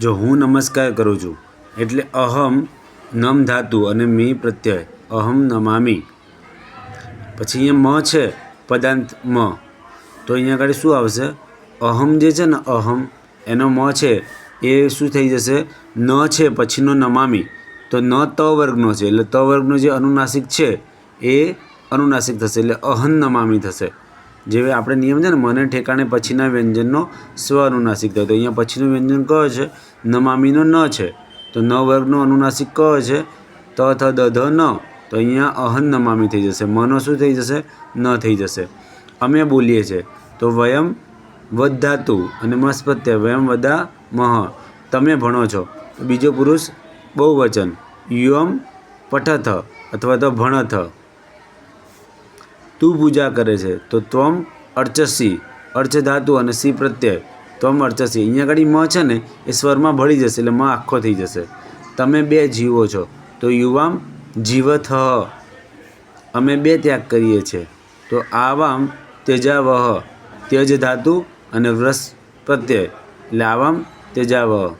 જો હું નમસ્કાર કરું છું, એટલે અહમ નમ ધાતુ અને મી પ્રત્યય, અહમ નમામી. પછી અહીંયા મ છે, પદાંત મ. તો અહીંયા આગળ શું આવશે? અહમ જે છે ને અહમ, એનો મ છે, એ શું થઈ જશે? ન છે, પછીનો નમામી. તો ન ત વર્ગનો છે, એટલે ત વર્ગનો જે અનુનાસિક છે, એ અનુનાસિક થશે, એટલે અહન નમામી થશે. જે આપણે નિયમ છે ને, મને ઠેકાણે પછીના વ્યંજનનો સ્વ અનુનાસિક થયો. તો અહીંયા પછીનું વ્યંજન કયો છે, નમામીનો ન છે. તો ન વર્ગનો અનુનાસિક કયો છે, ત, થ, દ, ધ, ન. તો અહીંયા અહન નમામી થઈ જશે. મનો શું થઈ જશે? ન થઈ જશે. અમે બોલીએ છીએ. તો વયમ વધાતુ અને મસ્પત્ય વયમ વધા મહ. તમે ભણો છો. બીજો પુરુષ બહુવચન. યુમ પઠથ અથવા તો ભણથ. તું પૂજા કરે છે, તો ત્વમ અર્ચસી, અર્ચ ધાતુ અને સી પ્રત્યય. ત્વમ અર્ચસી. અહીંયા આગળ મ છે ને, એ સ્વરમાં ભળી જશે, એટલે મ આખો થઈ જશે. તમે બે જીવો છો, તો યુવામ જીવથ અમે બે ત્યાગ કરીએ છીએ, તો આવામ તેજાવહ તેજ ધાતુ અને વ્રસ પ્રત્યય. એટલે આવામ તેજાવહ